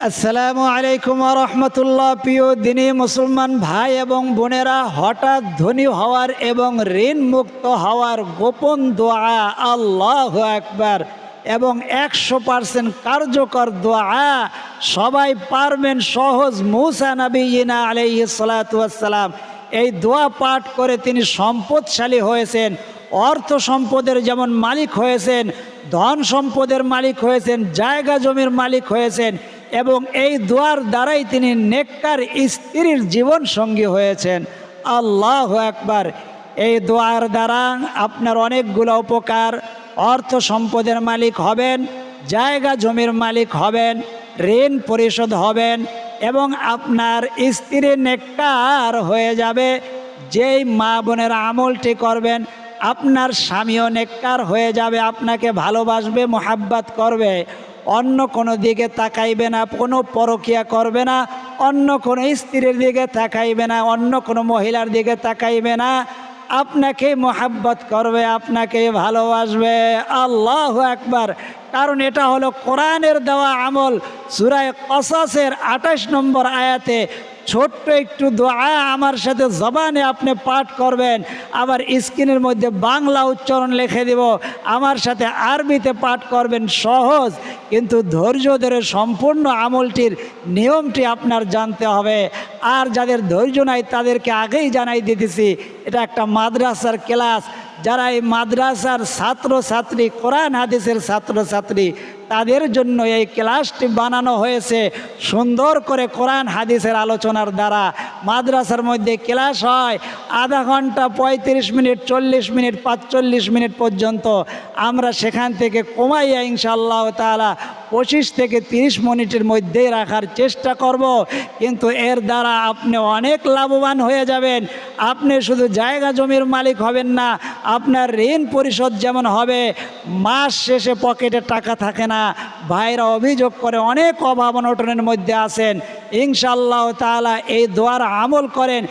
আসসালামু আলাইকুম রহমতুল্লাহ। প্রিয় দিনী মুসলমান ভাই এবং বোনেরা, হঠাৎ ধনী হওয়ার এবং ঋণ মুক্ত হওয়ার গোপন দোয়া আল্লাহ একবার এবং একশো পার্সেন্ট কার্যকর দোয়া সবাই পারবেন সহজ মুসা নবী ইনা আলাইহি সালাতাম এই দোয়া পাঠ করে তিনি সম্পদশালী হয়েছেন, অর্থ সম্পদের যেমন মালিক হয়েছেন, ধন সম্পদের মালিক হয়েছেন, জায়গা জমির মালিক হয়েছেন এবং এই দোয়ার দ্বারাই তিনি নেককার স্ত্রীর জীবন সঙ্গী হয়েছেন। আল্লাহ একবার এই দোয়ার দ্বারা আপনার অনেকগুলো উপকার, অর্থ সম্পদের মালিক হবেন, জায়গা জমির মালিক হবেন, ঋণ পরিশোধ হবেন এবং আপনার স্ত্রী নেককার হয়ে যাবে। যেই মা বোনের আমলটি করবেন, আপনার স্বামীও নেককার হয়ে যাবে, আপনাকে ভালোবাসবে, মোহাব্বাত করবে। অন্য কোনো দিকে তাকাইবে না, কোনো পরকিয়া করবে না, অন্য কোনো স্ত্রীর দিকে তাকাইবে না, অন্য কোনো মহিলার দিকে তাকাইবে না। আপনাকে মোহাব্বত করবে, আপনাকে ভালোবাসবে। আল্লাহ একবার কারণ এটা হলো কোরআনের দেওয়া আমল। সুরায় কসাসের আঠাশ নম্বর আয়াতে ছোট্ট একটু দোয়া আমার সাথে জবানে আপনি পাঠ করবেন। আবার স্ক্রিনের মধ্যে বাংলা উচ্চারণ লিখে দেব। আমার সাথে আরবিতে পাঠ করবেন সহজ, কিন্তু ধৈর্য ধরে সম্পূর্ণ আমলটির নিয়মটি আপনার জানতে হবে। আর যাদের ধৈর্য নাই, তাদেরকে আগেই জানাই দিতেছি, এটা একটা মাদ্রাসার ক্লাস। যারা এই মাদ্রাসার ছাত্র ছাত্রী কোরআন হাদিসের ছাত্র ছাত্রী তাদের জন্য এই ক্লাসটি বানানো হয়েছে সুন্দর করে কোরআন, হাদিসের আলোচনার দ্বারা। মাদ্রাসার মধ্যে ক্লাস হয় আধা ঘণ্টা, পঁয়ত্রিশ মিনিট, চল্লিশ মিনিট, পাঁচচল্লিশ মিনিট পর্যন্ত। আমরা সেখান থেকে কমাইয়া ইনশাআল্লাহ তালা পঁচিশ থেকে তিরিশ মিনিটের মধ্যেই রাখার চেষ্টা করব। কিন্তু এর দ্বারা আপনি অনেক লাভবান হয়ে যাবেন। আপনি শুধু জায়গা জমির মালিক হবেন না, আপনার ঋণ পরিশোধ যেমন হবে, মাস শেষে পকেটে টাকা থাকে না। ভাইরা অভিযোগ করে অনেক অভাব অনটনের মধ্যে আছেন। ইনশাল্লাহ তালা এই দোয়ার আমল করেন,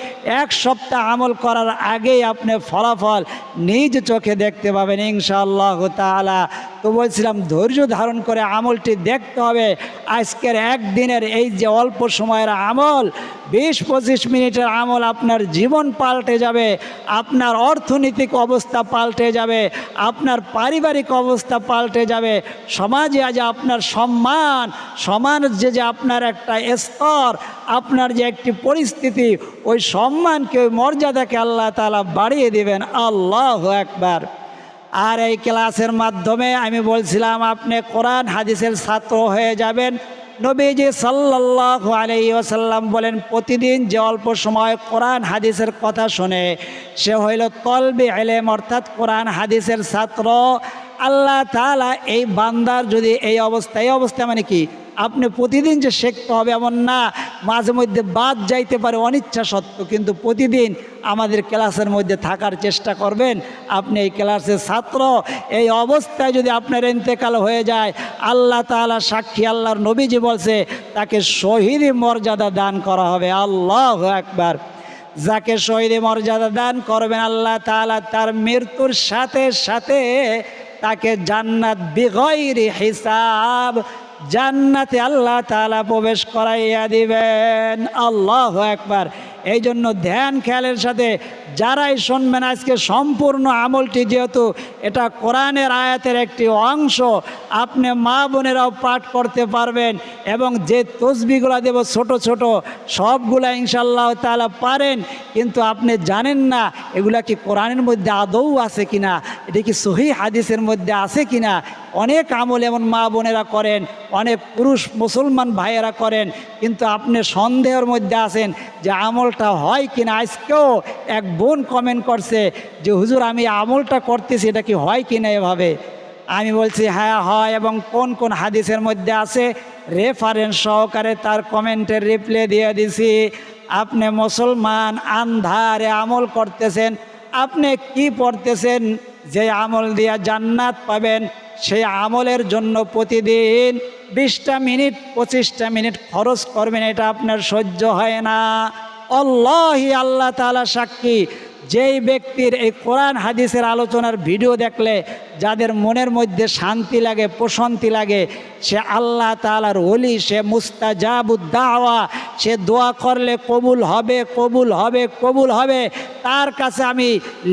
এক সপ্তাহ আমল করার আগেই আপনি ফলাফল নিজ চোখে দেখতে পাবেন ইনশাল্লাহ তালা তো বলছিলাম, ধৈর্য ধারণ করে আমলটি দেখতে হবে। আজকের একদিনের এই যে অল্প সময়ের আমল বিশ পঁচিশ মিনিটের আমল আপনার জীবন পাল্টে যাবে, আপনার অর্থনৈতিক অবস্থা পাল্টে যাবে, আপনার পারিবারিক অবস্থা পাল্টে যাবে, সমাজে আজ আপনার সম্মান, সমান যে যে আপনার একটা স্তর, আপনার যে একটি পরিস্থিতি, ওই সম্মানকে, ওই মর্যাদাকে আল্লাহ তালা বাড়িয়ে দেবেন। আল্লাহ একবার আর এই ক্লাসের মাধ্যমে আমি বলছিলাম, আপনি কোরআন হাদিসের ছাত্র হয়ে যাবেন। নবীজি সাল্লাহ আলাই ওসাল্লাম বলেন, প্রতিদিন যে অল্প সময় কোরআন হাদিসের কথা শোনে, সে হইল তলবি এলেম অর্থাৎ কোরআন হাদিসের ছাত্র। আল্লাহ তালা এই বান্দার যদি এই অবস্থা এই অবস্থা মানে কি? আপনি প্রতিদিন যে শিখতে হবে এমন না, মাঝে মধ্যে বাদ যাইতে পারে অনিচ্ছা সত্ত্বেও, কিন্তু প্রতিদিন আমাদের ক্লাসের মধ্যে থাকার চেষ্টা করবেন। আপনি এই ক্লাসের ছাত্র, এই অবস্থায় যদি আপনার ইন্তেকাল হয়ে যায়, আল্লাহ তালা সাক্ষী আল্লাহর নবীজি বলছে, তাকে শহীদ মর্যাদা দান করা হবে। আল্লাহ একবার যাকে শহীদ মর্যাদা দান করবেন আল্লাহ তালা তার মৃত্যুর সাথে সাথে তাকে জান্নাত বিগৈরি হিসাব জান্নাতে আল্লাহ তালা প্রবেশ করাইয়া দিবেন। আল্লাহ একবার এই জন্য ধ্যান, খেয়ালের সাথে যারাই শুনবেন আজকে, সম্পূর্ণ আমলটি যেহেতু এটা কোরআনের আয়াতের একটি অংশ, আপনি মা বোনেরাও পাঠ করতে পারবেন এবং যে তসবিগুলা দেব ছোট ছোট, সবগুলা ইনশাল্লাহ তালা পারেন, কিন্তু আপনি জানেন না এগুলা কি কোরআনের মধ্যে আদৌ আছে কিনা, এটা কি সহি হাদিসের মধ্যে আছে কিনা অনেক আমল এমন মা বোনেরা করেন, অনেক পুরুষ মুসলমান ভাইয়েরা করেন, কিন্তু আপনি সন্দেহের মধ্যে আছেন যে আমলটা হয় কিনা। আজকেও এক বোন কমেন্ট করছে যে, হুজুর, আমি আমলটা করতেছি, এটা কি হয় কিনা এভাবে? আমি বলছি হ্যাঁ হয়। এবং কোন কোন হাদিসের মধ্যে আছে রেফারেন্স সহকারে তার কমেন্টের রিপ্লে দিয়ে দিছি, আপনি মুসলমান, আন্ধারে আমল করতেছেন, আপনি কি পড়তেছেন? যে আমল দিয়া জান্নাত পাবেন সেই আমলের জন্য প্রতিদিন বিশটা মিনিট, পঁচিশটা মিনিট খরচ করবেন, এটা আপনার সহ্য হয় না। অল্লাহি আল্লাহ তালা সাক্ষী যেই ব্যক্তির এই কোরআন, হাদিসের আলোচনার ভিডিও দেখলে যাদের মনের মধ্যে শান্তি লাগে, প্রশান্তি লাগে, সে আল্লাহ তালার ওলি, সে মুস্তাজাবুদ্দাওয়া সে দোয়া করলে কবুল হবে কবুল হবে কবুল হবে। তার কাছে আমি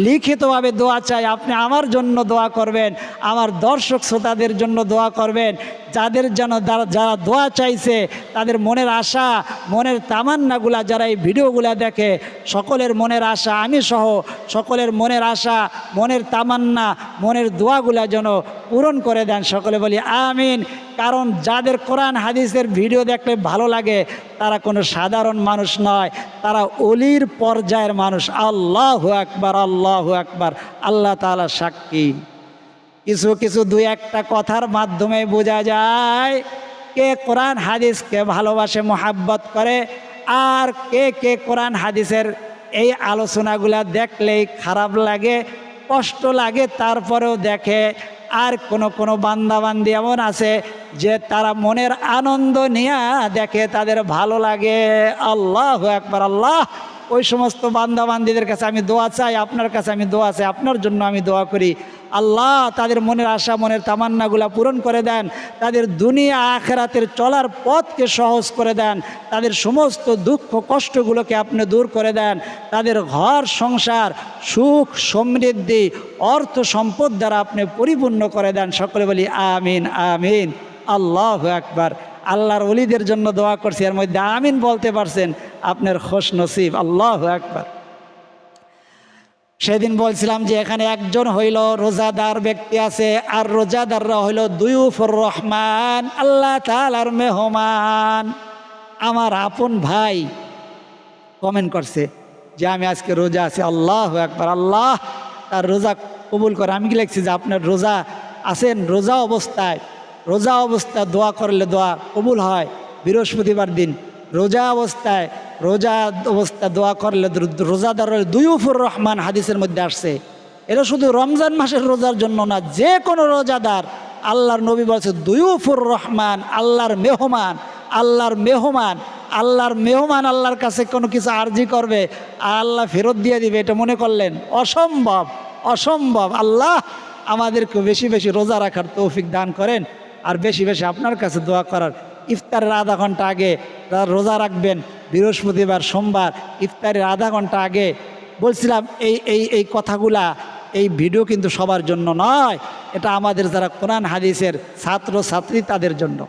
লিখিতভাবে দোয়া চাই, আপনি আমার জন্য দোয়া করবেন, আমার দর্শক শ্রোতাদের জন্য দোয়া করবেন, যাদের যেন যারা যারা দোয়া চাইছে, তাদের মনের আশা, মনের তামান্নাগুলা, যারা এই ভিডিওগুলা দেখে, সকলের মনের আশা আমি সহ সকলের মনের আশা, মনের তামান্না, মনের দোয়াগুলা যেন পূরণ করে দেন। সকলে বলি আমিন। কারণ যাদের কোরআন, হাদিসের ভিডিও দেখলে ভালো লাগে, তারা কোনো সাধারণ মানুষ নয়। তারা অলির পর্যায়ের মানুষ। আল্লাহ আকবার আল্লাহ আকবার। আল্লাহ তালা সাক্ষী। কিছু কিছু দুই, একটা কথার মাধ্যমে বোঝা যায়, কে কোরআন, হাদিসকে ভালোবাসে, মোহাব্বত করে, আর কে কে কোরআন, হাদিসের এই আলোচনাগুলা দেখলেই খারাপ লাগে, কষ্ট লাগে, তারপরেও দেখে আর কোনো কোনো বান্দাবান্দি এমন আছে যে তারা মনের আনন্দ নিয়ে দেখে তাদের ভালো লাগে। আল্লাহ একবার আল্লাহ ওই সমস্ত বান্দাবান্দিদের কাছে আমি দোয়া চাই, আপনার কাছে আমি দোয়া চাই, আপনার জন্য আমি দোয়া করি। আল্লাহ তাদের মনের আশা, মনের তামান্নাগুলা পূরণ করে দেন, তাদের দুনিয়া আখেরাতের চলার পথকে সহজ করে দেন, তাদের সমস্ত দুঃখ কষ্টগুলোকে আপনি দূর করে দেন, তাদের ঘর, সংসার, সুখ, সমৃদ্ধি, অর্থ সম্পদ দ্বারা আপনি পরিপূর্ণ করে দেন। সকলে বলি, আমিন আমিন। আল্লাহ একবার আল্লাহর অলিদের জন্য দোয়া করছি, এর মধ্যে আমিন বলতে পারছেন, আপনার খোশ নসিব, আল্লাহ একবার সেদিন বলছিলাম যে এখানে একজন হইল রোজাদার ব্যক্তি আছে, আর রোজাদাররা হইল দুয়ুফর রহমান, আল্লাহ তালার মেহমান। আমার আপন ভাই কমেন্ট করছে যে আমি আজকে রোজা আছি, আল্লাহ একবার আল্লাহ তার রোজা কবুল করে। আমি কি লিখছি যে আপনার রোজা আছেন? রোজা অবস্থায়। রোজা অবস্থায় দোয়া করলে দোয়া কবুল হয়। বৃহস্পতিবার দিন রোজা অবস্থায়, রোজা অবস্থা দোয়া করলে রোজাদার দুইফুর রহমান হাদিসের মধ্যে আসছে। এটা শুধু রমজান মাসের রোজার জন্য না, যে কোনো রোজাদার আল্লাহর নবী বলছে দুইফুর রহমান আল্লাহর মেহমান আল্লাহর মেহমান আল্লাহর মেহমান আল্লাহর কাছে কোনো কিছু আর্জি করবে, আর আল্লাহ ফেরত দিয়ে দিবে, এটা মনে করলেন অসম্ভব অসম্ভব। আল্লাহ আমাদেরকে বেশি বেশি রোজা রাখার তৌফিক দান করেন। আর বেশি বেশি আপনার কাছে দোয়া করার। ইফতারের আধা ঘণ্টা আগে যারা রোজা রাখবেন, বৃহস্পতিবার, সোমবার, ইফতারের আধা ঘণ্টা আগে বলছিলাম, এই এই এই কথাগুলা, এই ভিডিও কিন্তু সবার জন্য নয়। এটা আমাদের যারা কোরআন হাদিসের ছাত্র, ছাত্রী, তাদের জন্য।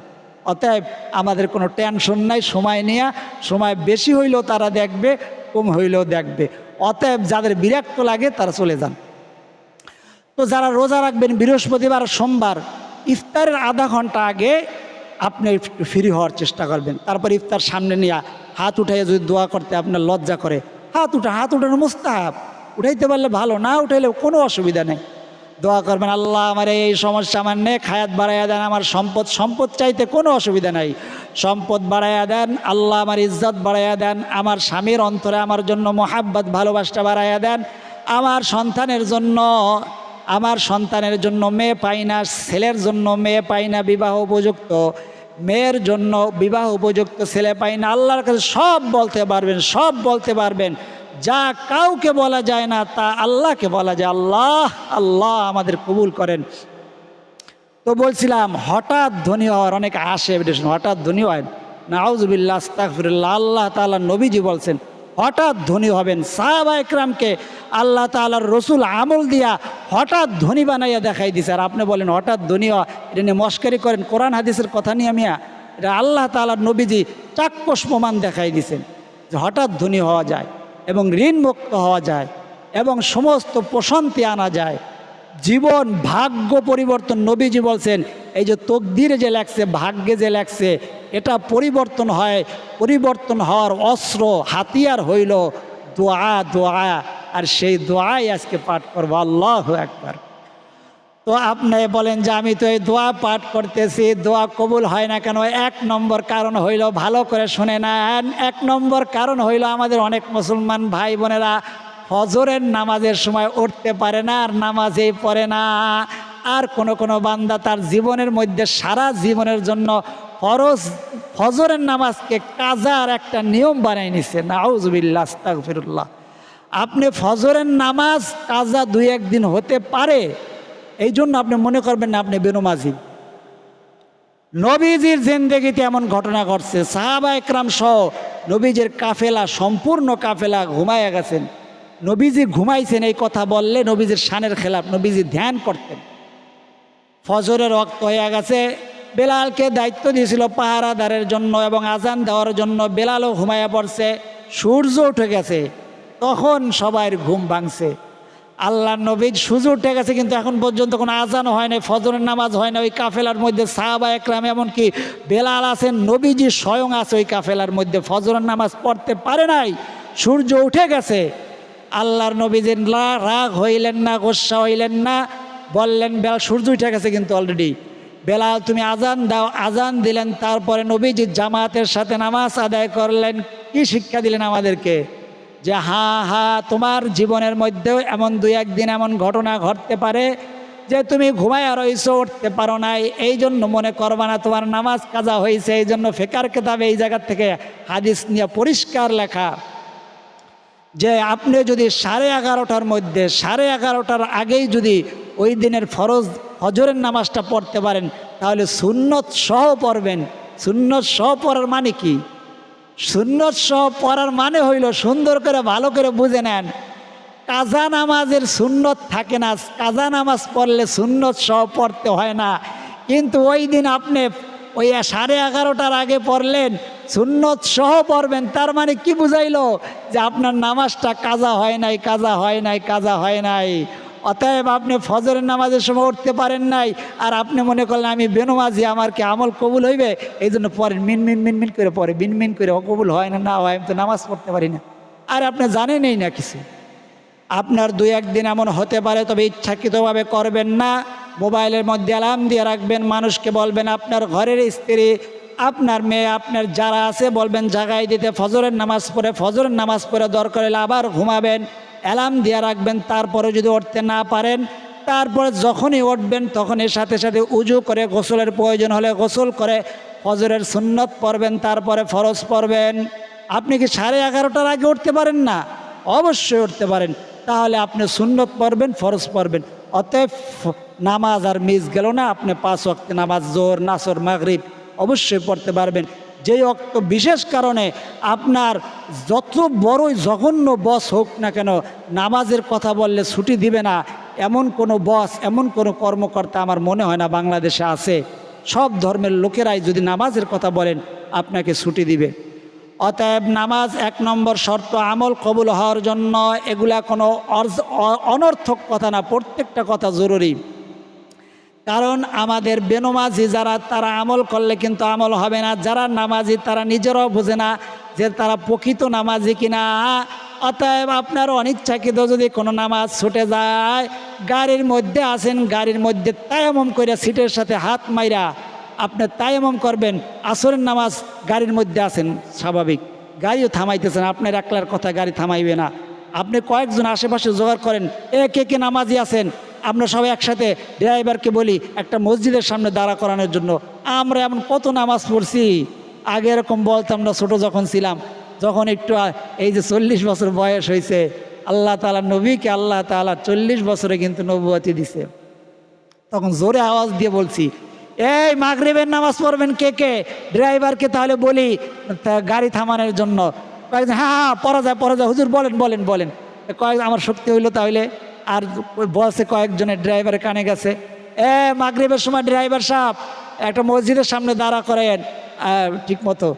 অতএব আমাদের কোনো টেনশন নাই, সময় নিয়ে, সময় বেশি হইলেও তারা দেখবে, কম হইলেও দেখবে। অতএব যাদের বিরক্ত লাগে, তারা চলে যান। তো যারা রোজা রাখবেন, বৃহস্পতিবার, সোমবার ইফতারের আধা ঘণ্টা আগে আপনি একটু ফ্রি হওয়ার চেষ্টা করবেন। তারপর ইফতার সামনে নিয়ে হাত উঠাই যদি দোয়া করতে আপনার লজ্জা করে, হাত উঠা, হাত উঠানো মুস্তাহাব। উঠাইতে পারলে ভালো, না উঠাইলে কোনো অসুবিধা নেই। দোয়া করবেন, আল্লাহ, আমার এই সমস্যা আমার নেক হায়াত বাড়াইয়া দেন, আমার সম্পদ সম্পদ চাইতে কোনো অসুবিধা নাই। সম্পদ বাড়াইয়া দেন, আল্লাহ আমার ইজ্জত বাড়াইয়া দেন, আমার স্বামীর অন্তরে আমার জন্য মোহাব্বত, ভালোবাসা বাড়াইয়া দেন, আমার সন্তানের জন্য আমার সন্তানের জন্য, মেয়ে পাই না, ছেলের জন্য মেয়ে পাই না, বিবাহ উপযুক্ত। মেয়ের জন্য বিবাহ উপযুক্ত, ছেলে পাই না। আল্লাহর কাছে সব বলতে পারবেন, সব বলতে পারবেন। যা কাউকে বলা যায় না, তা আল্লাহকে বলা যায়। আল্লাহ আল্লাহ আমাদের কবুল করেন। তো বলছিলাম, হঠাৎ ধনী হওয়ার অনেক আসে হঠাৎ ধনী হয়। নাউজবিল্লা আস্তাকফিরুল্লাহ আল্লাহ তাআলা নবীজি বলছেন হঠাৎ ধনী হবেন। সাহাবা একরামকে আল্লাহ তাআলার রসুল আমল দিয়া হঠাৎ ধনী বানাইয়া দেখাই দিছে। আর আপনি বলেন, হঠাৎ ধনী হওয়া, এটা নিয়ে মস্কারি করেন? কোরআন হাদিসের কথা নিয়ে মিয়া, এটা আল্লাহ তাআলার নবীজি চাক্ষুষ দেখাই দিছেন যে হঠাৎ ধনী হওয়া যায় এবং ঋণ মুক্ত হওয়া যায় এবং সমস্ত প্রশান্তি আনা যায়। জীবন ভাগ্য পরিবর্তন নবীজি বলছেন, এই যে তকদিরে যে লাগছে ভাগ্যে যে লেখছে এটা পরিবর্তন হয়, পরিবর্তন হওয়ার অস্ত্র হাতিয়ার হইল দোয়া দোয়া, আর সেই দোয়াই আজকে পাঠ করব, আল্লাহ একবার তো আপনি বলেন যে আমি তো এই দোয়া পাঠ করতেছি, দোয়া কবুল হয় না কেন? এক নম্বর কারণ হইল, ভালো করে শুনে না এক নম্বর কারণ হইল আমাদের অনেক মুসলমান ভাই বোনেরা হজরের নামাজের সময় উঠতে পারে না, আর নামাজেই পড়ে না। আর কোন কোন বান্দা তার জীবনের মধ্যে সারা জীবনের জন্য ফরজ ফজরের নামাজকে কাজার একটা নিয়ম বানাই নিছে। নাউজবিল্লা আপনি ফজরের নামাজ কাজা দুই একদিন হতে পারে এই জন্য আপনি মনে করবেন না আপনি বেনমাজি। নবীজির জিন্দেগিতে এমন ঘটনা ঘটছে, সাহাবা একরাম সহ নবীজির কাফেলা, সম্পূর্ণ কাফেলা ঘুমাইয়া গেছেন। নবীজি ঘুমাইছেন, এই কথা বললে নবীজির শানের খেলাফ, নবীজি ধ্যান করতেন। ফজরের রক্ত হয়ে গেছে বেলালকে দায়িত্ব দিয়েছিল পাহারাদারের জন্য এবং আজান দেওয়ার জন্য। বেলালও ঘুমাইয়া পড়ছে, সূর্য উঠে গেছে। তখন সবার ঘুম ভাঙছে। আল্লাহ নবীজ সূর্য উঠে গেছে, কিন্তু এখন পর্যন্ত কোনো আজানও হয় নাই, ফজরের নামাজ হয় না ওই কাফেলার মধ্যে সাহাবা একরাম, এমনকি বেলাল আছেন, নবীজি স্বয়ং আছে ওই কাফেলার মধ্যে। ফজরের নামাজ পড়তে পারে নাই, সূর্য উঠে গেছে। আল্লাহর নবীজির রা- রাগ হইলেন না, গোসা হইলেন না, বললেন বেলা সূর্য উঠে গেছে কিন্তু অলরেডি বেলাল, তুমি আজান দাও, আজান দিলেন, তারপরে নবীজি জামাতের সাথে নামাজ আদায় করলেন। কি শিক্ষা দিলেন আমাদেরকে? যে হা হা, তোমার জীবনের মধ্যেও এমন দুই একদিন এমন ঘটনা ঘটতে পারে যে তুমি ঘুমায় রইছো উঠতে পারো নাই। এই জন্য মনে করবা না, তোমার নামাজ কাজা হয়েছে। এই জন্য ফেকার কেতাবে এই জায়গা থেকে হাদিস নিয়ে পরিষ্কার লেখা। যে আপনি যদি সাড়ে এগারোটার মধ্যে, সাড়ে এগারোটার আগেই যদি ওই দিনের ফরজ হজরের নামাজটা পড়তে পারেন, তাহলে সুন্নত সহ পড়বেন। সুন্নত সহ পড়ার মানে কি? সুন্নত সহ পড়ার মানে হইল সুন্দর করে, ভালো করে বুঝে নেন। কাজা নামাজের সুন্নত থাকে না, কাজা নামাজ পড়লে সুন্নত সহ পড়তে হয় না। কিন্তু ওই দিন আপনি ওই সাড়ে এগারোটার আগে পড়লেন, সুন্নত সহ পড়বেন, তার মানে কি বুঝাইলো? যে আপনার নামাজটা কাজা হয় নাই, কাজা হয় নাই, কাজা হয় নাই। অতএব আপনি ফজরের নামাজের সময় উঠতে পারেন নাই। আর আপনি মনে করলেন, আমি বেনমাজি আমার কি আমল কবুল হইবে? এই জন্য পরে মিন মিন মিন মিন করে পরে, বিন, মিন করে অকবুল হয় না না হয়, আমি তো নামাজ পড়তে পারি না। আর আপনি জানেনই না কিছু। আপনার দুই, একদিন এমন হতে পারে, তবে ইচ্ছাকৃতভাবে করবেন না। মোবাইলের মধ্যে অ্যালার্ম দিয়ে রাখবেন, মানুষকে বলবেন, আপনার ঘরের স্ত্রী, আপনার মেয়ে, আপনার যারা আছে, বলবেন জাগাই দিতে ফজরের নামাজ পড়ে, ফজরের নামাজ পড়ে দরকার হলে আবার ঘুমাবেন। অ্যালার্ম দিয়ে রাখবেন, তারপরে যদি উঠতে না পারেন, তারপরে যখনই উঠবেন তখন এর সাথে সাথে উজু করে গোসলের প্রয়োজন হলে গোসল করে ফজরের সুন্নত পড়বেন, তারপরে ফরজ পড়বেন। আপনি কি সাড়ে এগারোটার আগে উঠতে পারেন না? অবশ্যই উঠতে পারেন। তাহলে আপনি সুন্নত পড়বেন, ফরজ পড়বেন। অতএব নামাজ আর মিস গেল না, আপনি পাঁচ ওয়াক্ত নামাজ জোর নাসর, মাগরিব অবশ্যই পড়তে পারবেন। যেই অক্ত বিশেষ কারণে আপনার যত বড়ই জঘন্য বস হোক না কেন, নামাজের কথা বললে ছুটি দিবে না। এমন কোনো বস এমন কোনো কর্মকর্তা আমার মনে হয় না বাংলাদেশে আছে। সব ধর্মের লোকেরাই যদি নামাজের কথা বলেন, আপনাকে ছুটি দিবে। অতএব নামাজ এক নম্বর শর্ত আমল কবুল হওয়ার জন্য এগুলা কোনো অনর্থক কথা না, প্রত্যেকটা কথা জরুরি। কারণ আমাদের বেনমাজি যারা, তারা আমল করলে কিন্তু আমল হবে না। যারা নামাজি, তারা নিজেরাও বোঝে না যে তারা প্রকৃত নামাজি কিনা। অতএব আপনার অনিচ্ছাকৃত যদি কোনো নামাজ ছুটে যায়, গাড়ির মধ্যে আসেন, গাড়ির মধ্যে তায়ামম করে সিটের সাথে হাত মাইরা আপনি তায়ামম করবেন, আসরের নামাজ গাড়ির মধ্যে আসেন, স্বাভাবিক। গাড়িও থামাইতেছেন আপনার একলার কথা গাড়ি থামাইবে না। আপনি কয়েকজন আশেপাশে জোগাড় করেন এ কে কে নামাজি আছেন আমরা সবাই একসাথে ড্রাইভারকে বলি, একটা মসজিদের সামনে দাঁড়া করানোর জন্য। আমরা এমন কত নামাজ পড়ছি। আগে এরকম বলতাম না, ছোটো যখন ছিলাম, যখন একটু এই যে চল্লিশ বছর বয়স হয়েছে, আল্লাহ তালা নবীকে আল্লাহ তালা চল্লিশ বছরে কিন্তু নবুয়াতি দিছে। তখন জোরে আওয়াজ দিয়ে বলছি, এই মাগরিবের নামাজ পড়বেন কে কে? ড্রাইভারকে তাহলে বলি গাড়ি থামানোর জন্য। কয়েকজন হ্যাঁ হ্যাঁ পড়া যায় পড়া যায়। হুজুর বলেন বলেন বলেন। কয়েক, আমার শক্তি হইল তাহলে? আর বসে কয়েকজনের ড্রাইভারের কানে গেছে, এ, মাগরিবের সময় ড্রাইভার সাহেব, একটা মসজিদের সামনে দাঁড়া করেন ঠিক মতো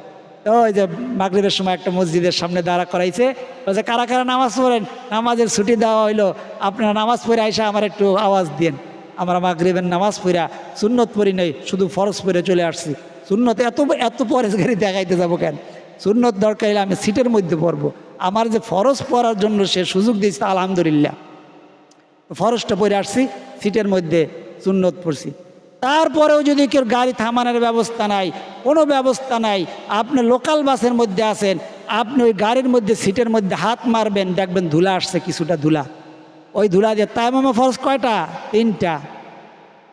ওই যে মাগরিবের সময় একটা মসজিদের সামনে দাঁড়া করাইছে বলছে কারা কারা নামাজ পড়েন, নামাজের ছুটি দেওয়া হইল, আপনারা নামাজ পড়ে আইসা আমার একটু আওয়াজ দিন আমরা মাগরিবের নামাজ পড়া, সুন্নত পড়ি নাই, শুধু ফরজ পড়ে চলে আসছি। সুন্নত এত এত পরেশ গাড়ি দেখাইতে যাব কেন? সুন্নত দরকার আমি সিটের মধ্যে পড়ব। আমার যে ফরজ পড়ার জন্য সে সুযোগ দিয়েছে আলহামদুলিল্লাহ। ফরজটা পরে আসছি, সিটের মধ্যে সুন্নত পড়ছি। তারপরেও যদি কেউ গাড়ি থামানোর ব্যবস্থা নাই, কোনো ব্যবস্থা নাই, আপনি লোকাল বাসের মধ্যে আছেন, আপনি ওই গাড়ির মধ্যে, সিটের মধ্যে হাত মারবেন, দেখবেন ধুলা আসছে, কিছুটা ধুলা। ওই ধুলা দিয়ে তাই মামা ফরজ কয়টা? তিনটা।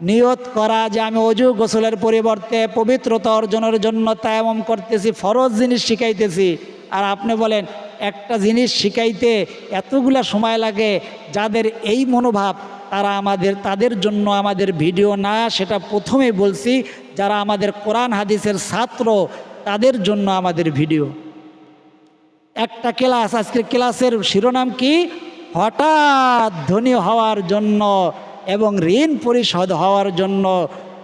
নিয়ত করা যে আমি অজু গোসলের পরিবর্তে পবিত্রতা অর্জনের জন্য তায়ামম করতেছি, ফরজ জিনিস শিখাইতেছি। আর আপনি বলেন, একটা জিনিস শিখাইতে এতগুলা সময় লাগে, যাদের এই মনোভাব, তারা আমাদের, তাদের জন্য আমাদের ভিডিও না, সেটা প্রথমে বলছি, যারা আমাদের কোরআন হাদিসের ছাত্র, তাদের জন্য আমাদের ভিডিও। একটা ক্লাস আজকের ক্লাসের শিরোনাম কি? হঠাৎ ধনী হওয়ার জন্য এবং ঋণ পরিশোধ হওয়ার জন্য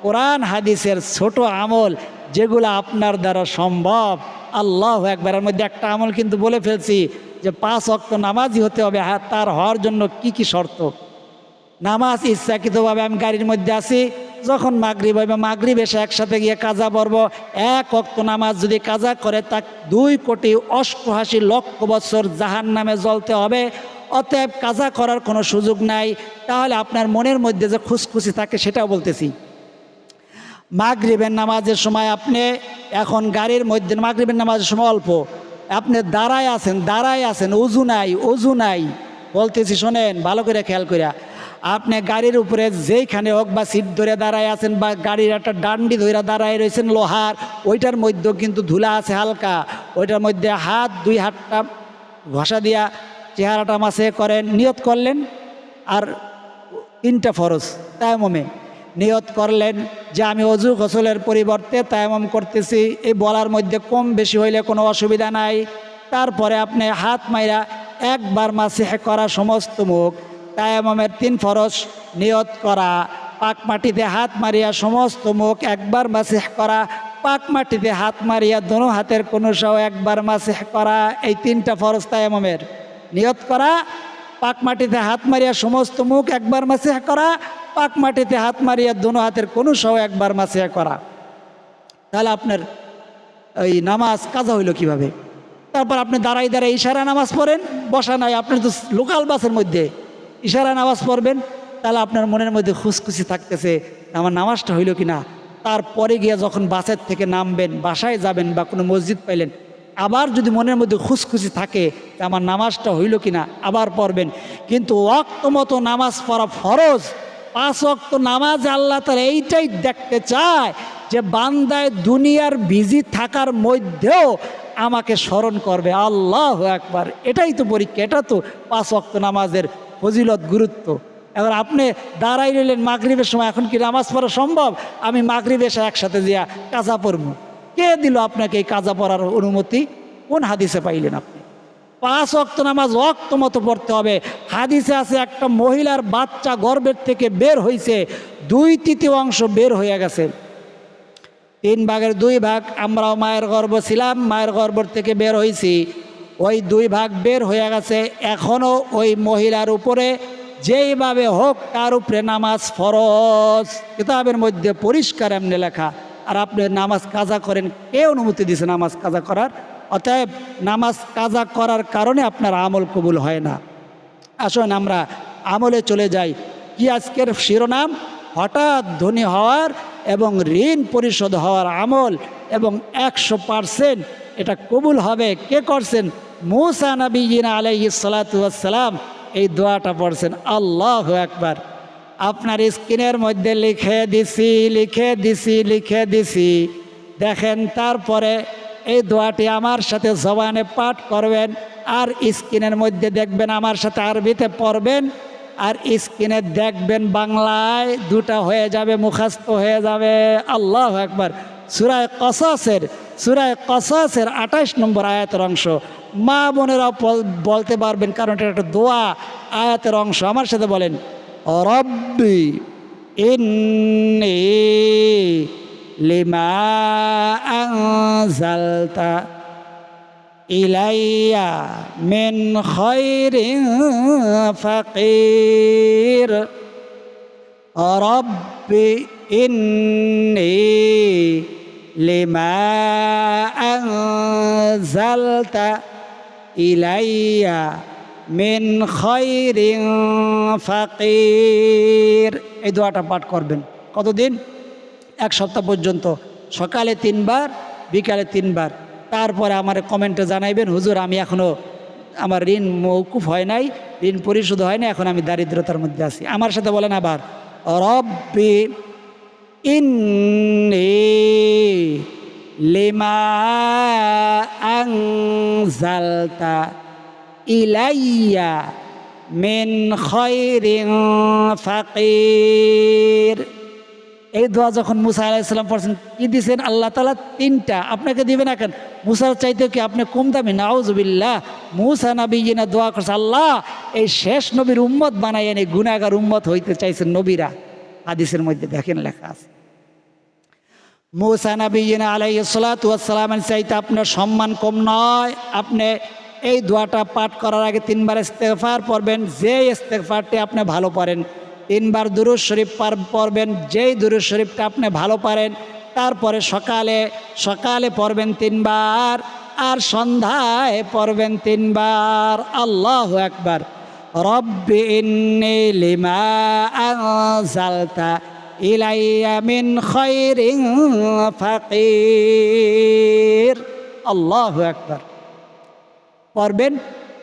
কোরআন হাদিসের ছোট আমল, যেগুলো আপনার দ্বারা সম্ভব। আল্লাহ একবারের মধ্যে একটা আমল কিন্তু বলে ফেলছি যে পাঁচ অক্ত নামাজই হতে হবে হ্যাঁ তার হওয়ার জন্য কি কি শর্ত? নামাজ ইচ্ছাকৃতভাবে আমি গাড়ির মধ্যে আছি, যখন মাগরিব হবে, মাগরিব এসে একসাথে গিয়ে কাজা পড়ব, এক অক্ত নামাজ যদি কাজা করে তা দুই কোটি অষ্টআশি লক্ষ বছর জাহান নামে জ্বলতে হবে, অতএব কাজা করার কোনো সুযোগ নাই, তাহলে আপনার মনের মধ্যে যে খুশখুশি থাকে সেটাও বলতেছি। মাগরিবের নামাজের সময় আপনি এখন গাড়ির মধ্যে, মাগরিবের নামাজের সময় অল্প। আপনি দাঁড়ায় আছেন দাঁড়ায় আছেন অজু নাই অজু নাই। বলতেছি, শোনেন, ভালো করে খেয়াল করিয়া আপনি গাড়ির উপরে যেইখানে হোক বা সিট ধরে দাঁড়ায় আছেন বা গাড়ির একটা ডান্ডি ধরে দাঁড়ায় রয়েছেন লোহার, ওইটার মধ্যেও কিন্তু ধুলা আছে হালকা। ওইটার মধ্যে হাত, দুই হাতটা ঘষা দিয়া চেহারাটা মাসে করেন, নিয়ত করলেন, আর তিনটা ফরজ, তায়ামমে। নিয়ত করলেন যে আমি অজু গোসলের পরিবর্তে তায়ামম করতেছি। এই বলার মধ্যে কম বেশি হইলে কোনো অসুবিধা নাই। তারপরে আপনি হাত মাইরা একবার মাসে করা সমস্ত মুখ তায়ামমের তিন ফরজ নিয়ত করা, পাক মাটিতে হাত মারিয়া সমস্ত মুখ একবার মাসে করা, পাক মাটিতে হাত মারিয়া দোনো হাতের কোনো সহ একবার মাসে করা, এই তিনটা ফরজ তায়ামমের নিয়ত করা পাক মাটিতে হাত মারিয়া সমস্ত মুখ একবার মাসে করা, পাক মাটিতে হাত মারিয়া দোনো হাতের কোনো সহ একবার মাসে করা। তাহলে আপনার ওই নামাজ কাজা হইল কীভাবে? তারপর আপনি দাঁড়াই দাঁড়াই ইশারা নামাজ পড়েন, বসা নাই, আপনি তো লোকাল বাসের মধ্যে ইশারা নামাজ পড়বেন, তাহলে আপনার মনের মধ্যে খুশখুশি থাকতেছে আমার নামাজটা হইল কি না তারপরে গিয়ে যখন বাসের থেকে নামবেন, বাসায় যাবেন বা কোনো মসজিদ পাইলেন আবার যদি মনের মধ্যে খুশখুশি থাকে আমার নামাজটা হইল কি না আবার পড়বেন। কিন্তু অক্ত মতো নামাজ পড়া ফরজ। পাঁচ অক্ত নামাজ আল্লাহ তার এইটাই দেখতে চায় যে বান্দায় দুনিয়ার বিজি থাকার মধ্যেও আমাকে স্মরণ করবে। আল্লাহ একবার এটাই তো পরীক্ষা, এটা তো পাঁচ অক্ত নামাজের ফজিলত, গুরুত্ব। এবার আপনি দাঁড়াই রইলেন মাগরিবের সময়, এখন কি নামাজ পড়া সম্ভব? আমি মাগরিব এসে একসাথে দিয়া কাজা পড়ব। কে দিল আপনাকে এই কাজা পড়ার অনুমতি? কোন হাদিসে পাইলেন আপনি? পাঁচ অক্ত নামাজ অক্ত মতো পড়তে হবে। হাদিসে আছে একটা মহিলার বাচ্চা গর্ভের থেকে বের হয়েছে দুই তৃতীয় অংশ বের হয়ে গেছে। তিন ভাগের দুই ভাগ আমরাও মায়ের গর্ভ ছিলাম, মায়ের গর্ভ থেকে বের হয়েছি ওই দুই ভাগ বের হয়ে গেছে এখনও ওই মহিলার উপরে যেইভাবে হোক তার উপরে নামাজ ফরজ। কিতাবের মধ্যে পরিষ্কার এমনি লেখা। আর আপনি নামাজ কাজা করেন কে অনুমতি দিছে নামাজ কাজা করার। অতএব নামাজ কাজা করার কারণে আপনার আমল কবুল হয় না। আসুন আমরা আমলে চলে যাই। কি আজকের শিরোনাম? হঠাৎ ধনী হওয়ার এবং ঋণ পরিশোধ হওয়ার আমল এবং একশো পারসেন্ট এটা কবুল হবে। কে করছেন? মৌসা নবীন আলাইহি সালাতাম এই দোয়াটা পড়ছেন আল্লাহ একবার আপনার স্ক্রিনের মধ্যে লিখে দিছি লিখে দিছি লিখে দিছি। দেখেন, তারপরে এই দোয়াটি আমার সাথে জবানে পাঠ করবেন, আর স্ক্রিনের মধ্যে দেখবেন আমার সাথে আরবিতে পড়বেন, আর স্ক্রিনে দেখবেন বাংলায় দুটা হয়ে যাবে, মুখাস্ত হয়ে যাবে। আল্লাহ একবার সুরায় কসাসের সুরায় কসাসের আঠাশ নম্বর আয়াতের অংশ। মা বোনেরাও বল- বলতে পারবেন, কারণ এটা একটা দোয়া। আয়াতের অংশ। আমার সাথে বলেন রব্বি ইন্নি লিমা আনজালতা ইলাইয়া মিন খৈরিন ফাকির রব্বি ইন্নি লিমা আনজালতা ইলাইয়া মিন খৈরিন ফাকির। এই দোয়াটা পাঠ করবেন। কতদিন? এক সপ্তাহ পর্যন্ত। সকালে তিনবার, বিকালে তিনবার। তারপরে আমার কমেন্টে জানাইবেন, হুজুর, আমি এখনও আমার ঋণ মৌকুফ হয় নাই, ঋণ পরিশোধ হয় না এখন আমি দারিদ্রতার মধ্যে আছি। আমার সাথে বলেন আবার, রব্বি ইন্নি লিমা জালতা ইলাইয়া মিন খৈরিং ফাকির। এই দোয়া যখন মুসা আলাইসাল্লাম পড়ছেন, কি দিয়েছেন আল্লাহ তালা তিনটা। আপনাকে দিবে না কেন? মুসার চাইতে কি আপনি কম দামি? নাউজবিল্লাহ। মুসা নবীনা দোয়া করছে, আল্লাহ, এই শেষ নবীর উম্মত বানাইয়েন এই গুণাগার উম্মত হইতে চাইছেন নবীরা। হাদিসের মধ্যে দেখেন, লেখা আছে। মুসা নবীনা আলাইসালাতামের চাইতে আপনার সম্মান কম নয়। আপনি এই দোয়াটা পাঠ করার আগে তিনবার ইস্তেফার পড়বেন যে ইস্তেফারটি আপনি ভালো পারেন। তিনবার দুরুজ শরীফ পড়বেন, যেই দুরুজ শরীফটা আপনি ভালো পারেন। তারপরে সকালে সকালে পড়বেন তিনবার, আর সন্ধ্যায় পড়বেন তিনবার। আল্লাহ একবার লিমা ফাকির। আল্লাহ একবার পড়বেন,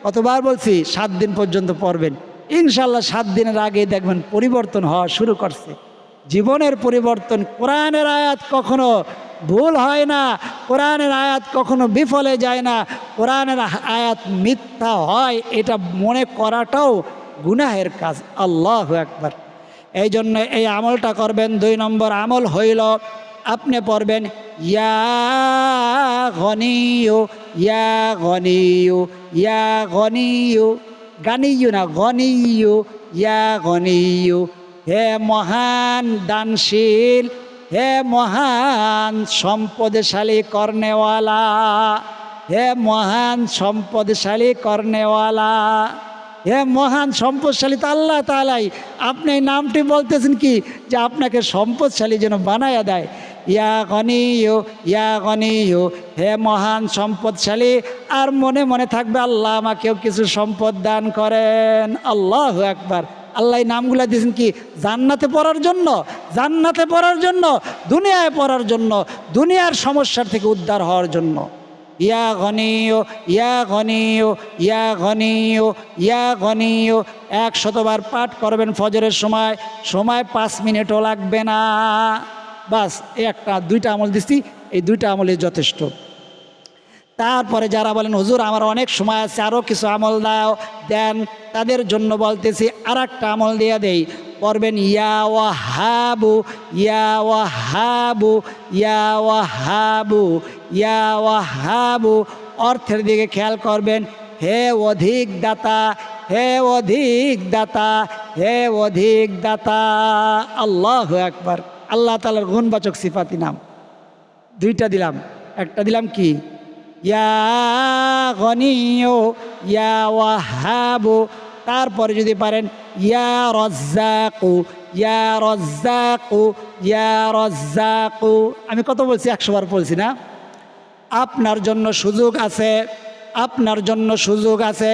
কতবার বলছি, সাত দিন পর্যন্ত পড়বেন। ইনশাল্লাহ সাত দিনের আগে দেখবেন পরিবর্তন হওয়া শুরু করছে। জীবনের পরিবর্তন, কোরআনের আয়াত কখনো ভুল হয় না, কোরআনের আয়াত কখনো বিফলে যায় না, কোরআনের আয়াত মিথ্যা হয়, এটা মনে করাটাও গুনাহের কাজ, আল্লাহ একবার এই জন্য এই আমলটা করবেন, দুই নম্বর আমল হইল, আপনি পড়বেন, ইয়া গনিয়ু ইয়া গনিয়ু ইয়া গনিয়ু, গানিয়ু না গনিয়ু, ইয়া গনিয়ু। হে মহান দানশীল, হে মহান সম্পদশালী কর্নেওয়ালা, হে মহান সম্পদশালী কর্নেওয়ালা, হে মহান সম্পদশালী তো আল্লাহ তালাই আপনি এই নামটি বলতেছেন কি? যে আপনাকে সম্পদশালী যেন বানায়া দেয়। ইয়া গনিও ইয়া গনিও হে মহান সম্পদশালী, আর মনে মনে থাকবে আল্লাহ আমাকেও কিছু সম্পদ দান করেন। আল্লাহ একবার আল্লাহ নামগুলো দিয়েছেন কি? জান্নাতে পড়ার জন্য, জান্নাতে পড়ার জন্য, দুনিয়ায় পড়ার জন্য, দুনিয়ার সমস্যার থেকে উদ্ধার হওয়ার জন্য। ইয়া গনিও ইয়া গনিও ইয়া গনিও ইয়া গনিও এক শতবার পাঠ করবেন ফজরের সময় সময় পাঁচ মিনিটও লাগবে না। বাস, এই একটা, দুইটা আমল দিচ্ছি এই দুইটা আমলে যথেষ্ট। তারপরে যারা বলেন, হুজুর, আমার অনেক সময় আছে আরও কিছু আমল দাও, দেন তাদের জন্য বলতেছি আর একটা আমল দিয়ে দেই। পড়বেন, ইয়া হাবু ইয়া হাবু ইয়া হাবু ইয়া হাবু অর্থের দিকে খেয়াল করবেন, হে অধিক দাতা, হে অধিক দাতা, হে অধিক দাতা। আল্লাহ একবার আল্লাহ তালার গুণবাচক সিফাতি নাম। দুইটা দিলাম। একটা দিলাম কি? ইয়া ইয়া তারপরে যদি পারেন, ইয়া রজ্জাকু ইয়া রজ্জাকু ইয়া রজ্জাকু। আমি কত বলছি? একশোবার বলছি না? আপনার জন্য সুযোগ আছে, আপনার জন্য সুযোগ আছে।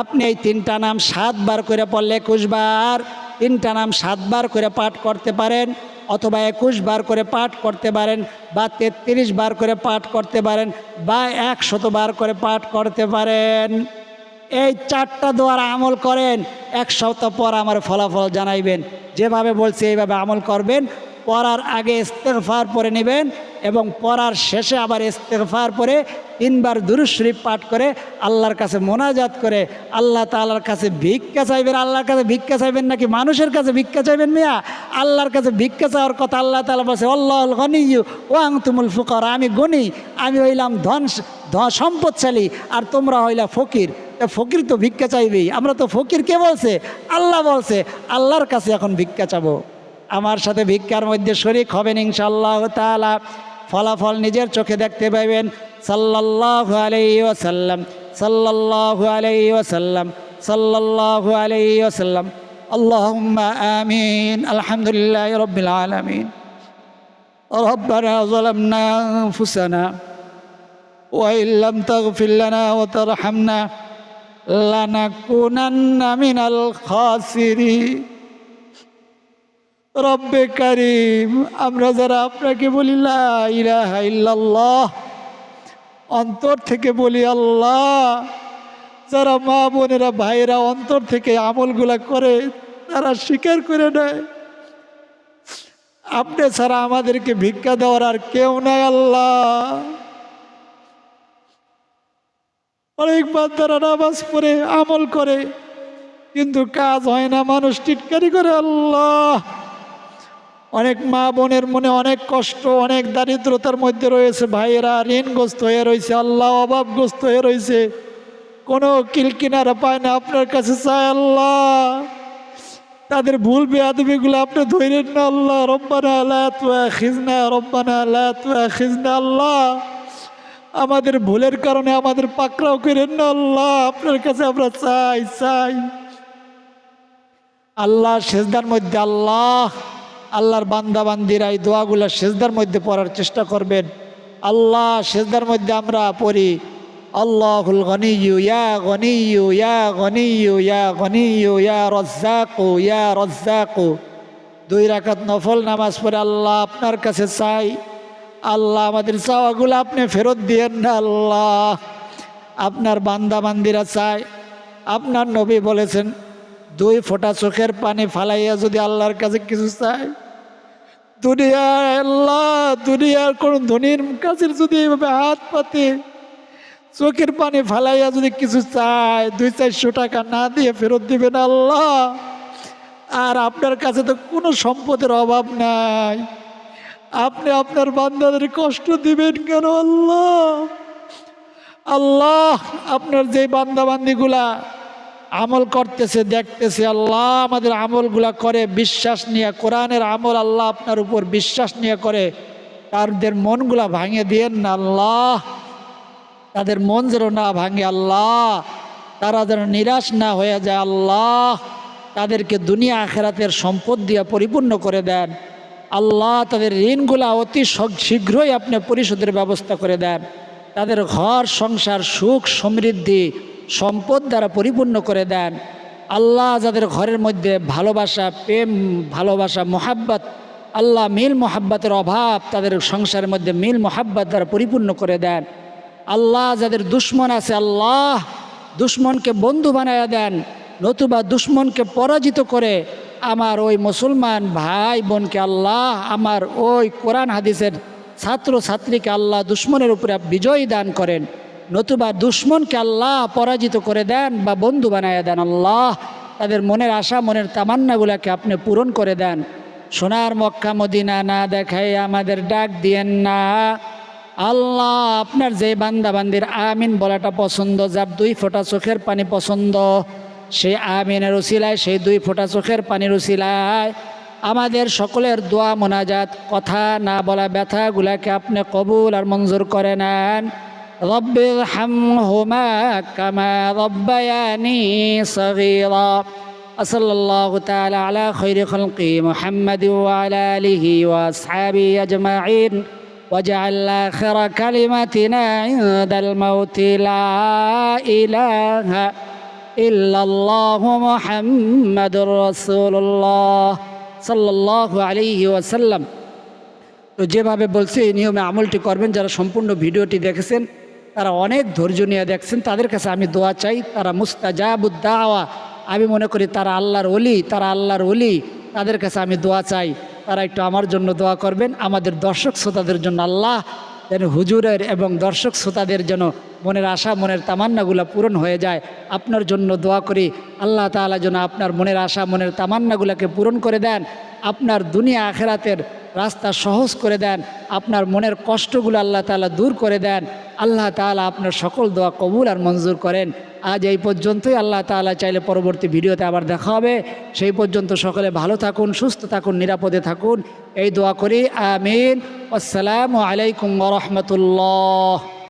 আপনি এই তিনটা নাম সাতবার করে পড়লে একুশবার, তিনটা নাম সাতবার করে পাঠ করতে পারেন। অথবা একুশ বার করে পাঠ করতে পারেন বা তেত্রিশ বার করে পাঠ করতে পারেন বা একশত বার করে পাঠ করতে পারেন। এই চারটা দোয়ার আমল করেন, এক সপ্তাহ পর আমার ফলাফল জানাইবেন। যেভাবে বলছি, এইভাবে আমল করবেন। পড়ার আগে ইস্তেগফার পরে নেবেন এবং পড়ার শেষে আবার ইস্তেগফার পরে তিনবার দুরুজ শরীফ পাঠ করে আল্লাহর কাছে মোনাজাত করে আল্লাহ তাআলার কাছে ভিক্ষা চাইবেন। আল্লাহর কাছে ভিক্ষা চাইবেন নাকি মানুষের কাছে ভিক্ষা চাইবেন মিয়া? আল্লাহর কাছে ভিক্ষা চাওয়ার কথা আল্লাহ তাআলা বলছে আল্লাহ গনিয়ু ওয়াং তুমুল ফুকর। আমি গনি, আমি হইলাম ধন সম্পদশালী আর তোমরা হইলা ফকির। ফকির তো ভিক্ষা চাইবেই। আমরা তো ফকির কে বলছে, আল্লাহ বলছে, আল্লাহর কাছে এখন ভিক্ষা চাবো। আমার সাথে ভিক্ষার মধ্যে শরিক হবেন ইনশাল্লাহ তালা ফলাফল নিজের চোখে দেখতে পাইবেন সাল্লাল্লাহু আলাইহি ওয়াসাল্লাম সাল্লাল্লাহু আলাইহি ওয়াসাল্লাম সাল্লাল্লাহু আলাইহি ওয়াসাল্লাম اللهم آمين الحمد لله رب العالمين ربنا ظلمنا أنفسنا وإن لم تغفر لنا وترحمنا لنكونن من الخاسرين রব্বে করিম, আমরা যারা আপনাকে বলি লা ইলাহা ইল্লাল্লাহ, অন্তর থেকে বলি আল্লাহ, যারা মা বোনেরা ভাইরা অন্তর থেকে আমলগুলা করে, তারা স্বীকার করে নেয়। আপনি ছাড়া আমাদেরকে ভিক্ষা দেওয়ার আর কেউ নাই আল্লাহ। অনেক বান্দারা নামাজ পড়ে, আমল করে, কিন্তু কাজ হয় না, মানুষ টিটকারি করে আল্লাহ। অনেক মা বোনের মনে অনেক কষ্ট, অনেক দারিদ্রতার মধ্যে রয়েছে। ভাইয়েরা, ঋণগ্রস্ত হয়ে রয়েছে, আল্লাহ অভাবগ্রস্ত হয়ে রয়েছে। কোনো কিলকিনারা পায় না, আপনার কাছে চায় আল্লাহ। তাদের ভুল বেয়াদবিগুলো আপনি ধৈর্য না আল্লাহ। রব্বানা আল্লাহ খিজনা রব্বানা আল্লাহ খিজনা আল্লাহ। আমাদের ভুলের কারণে আমাদের পাকড়াও করেন না আল্লাহ। আপনার কাছে আমরা চাই চাই। আল্লাহ, সেজদার মধ্যে আল্লাহ আল্লাহর বান্দা বান্দিরা এই দোয়াগুলো সেজদার মধ্যে পড়ার চেষ্টা করবেন। আল্লাহ সেজদার মধ্যে আমরা পড়ি, আল্লাহুল গনিয়ু ইয়া গনিয়ু ইয়া গনিয়ু ইয়া গনিয়ু ইয়া রজ্জাকু ইয়া রজ্জাকু। দুই রাকাত নফল নামাজ পড়ে আল্লাহ আপনার কাছে চাই। আল্লাহ আমাদের চাওয়াগুলো আপনি ফেরত দিয়েন না আল্লাহ। আপনার বান্দা বান্দিরা চায়। আপনার নবী বলেছেন দুই ফোঁটা চোখের পানি ফালাইয়া যদি আল্লাহর কাছে কিছু চায়? দুনিয়ার আল্লাহ, দুনিয়ার কোন ধনির কাছে যদি এইভাবে হাত পাতে, চোখের পানি ফালাইয়া যদি কিছু চায়, দুই চারশো টাকা না দিয়ে ফেরত দিবেন আল্লাহ। আর আপনার কাছে তো কোনো সম্পদের অভাব নাই। আপনি আপনার বান্দাদের কষ্ট দিবেন কেন আল্লাহ? আল্লাহ, আপনার যে বান্দাবান্দিগুলা আমল করতেছে, দেখতেছে আল্লাহ আমাদের আমলগুলা করে, বিশ্বাস নিয়ে, কোরআনের আমল আল্লাহ আপনার উপর বিশ্বাস নিয়ে করে তাদের মনগুলা ভাঙে দিয়েন না আল্লাহ। তাদের মন যেন না ভাঙে আল্লাহ, তারা যেন নিরাশ না হয়ে যায় আল্লাহ। তাদেরকে দুনিয়া আখেরাতের সম্পদ দিয়ে পরিপূর্ণ করে দেন। আল্লাহ তাদের ঋণগুলা অতি শীঘ্রই আপনি পরিশোধের ব্যবস্থা করে দেন। তাদের ঘর, সংসার, সুখ, সমৃদ্ধি সম্পদ দ্বারা পরিপূর্ণ করে দেন। আল্লাহ যাদের ঘরের মধ্যে ভালোবাসা, প্রেম, ভালোবাসা, মোহাব্বত, আল্লাহ মিল মোহাব্বতের অভাব তাদের সংসারের মধ্যে মিল মোহাব্বত দ্বারা পরিপূর্ণ করে দেন। আল্লাহ যাদের দুশ্মন আছে, আল্লাহ দুশ্মনকে বন্ধু বানায়া দেন, নতুবা দুশ্মনকে পরাজিত করে আমার ওই মুসলমান ভাই বোনকে আল্লাহ আমার ওই কোরআন হাদিসের ছাত্র ছাত্রীকে আল্লাহ দুশ্মনের উপরে বিজয় দান করেন। নতুবা দুশ্মনকে আল্লাহ পরাজিত করে দেন বা বন্ধু বানায়া দেন আল্লাহ, তাদের মনের আশা, মনের তামান্নাগুলোকে আপনি পূরণ করে দেন। সোনার মক্কা মদিনা না দেখাই আমাদের ডাক দিয়েন না। আল্লাহ আপনার যে বান্দা বান্দির আমিন বলাটা পছন্দ, যার দুই ফোঁটা চোখের পানি পছন্দ সেই আমিনের উসিলায় সেই দুই ফোঁটা চোখের পানির উসিলায়। আমাদের সকলের দোয়া মোনাজাত, কথা না বলা ব্যথাগুলাকে আপনি কবুল আর মঞ্জুর করে নেন। রব্বির হামহুমা কামা রব্বায়ানি সগীরা وصلى الله تعالى على خير خلقه محمد وعلى آله وأصحابه أجمعين واجعل آخر كلمتنا عند الموت لا إله إلا الله محمد رسول الله صلى الله عليه وسلم তো যেভাবে বলছি এই নিয়মে আমলটি করবেন যারা সম্পূর্ণ ভিডিওটি দেখেছেন তারা অনেক ধৈর্য নিয়ে দেখছেন, তাদের কাছে আমি দোয়া চাই, তারা মুস্তাজাবুদ্দাওয়া আমি মনে করি তারা আল্লাহর অলি তারা আল্লাহর অলি তাদের কাছে আমি দোয়া চাই। তারা একটু আমার জন্য দোয়া করবেন, আমাদের দর্শক শ্রোতাদের জন্য আল্লাহ যেন হুজুরের এবং দর্শক শ্রোতাদের যেন মনের আশা, মনের তামান্নাগুলো পূরণ হয়ে যায়। আপনার জন্য দোয়া করি, আল্লাহ তাআলা যেন আপনার মনের আশা, মনের তামান্নাগুলোকে পূরণ করে দেন। আপনার দুনিয়া আখেরাতের রাস্তা সহজ করে দেন। আপনার মনের কষ্টগুলো আল্লাহ তাআলা দূর করে দেন। আল্লাহ তাআলা আপনার সকল দোয়া কবুল আর মঞ্জুর করেন। আজ এই পর্যন্তই। আল্লাহ তাআলা চাইলে পরবর্তী ভিডিওতে আবার দেখা হবে। সেই পর্যন্ত সকলে ভালো থাকুন, সুস্থ থাকুন, নিরাপদে থাকুন। এই দোয়া করি, আমিন। আসসালামু আলাইকুম রহমতুল্লাহ।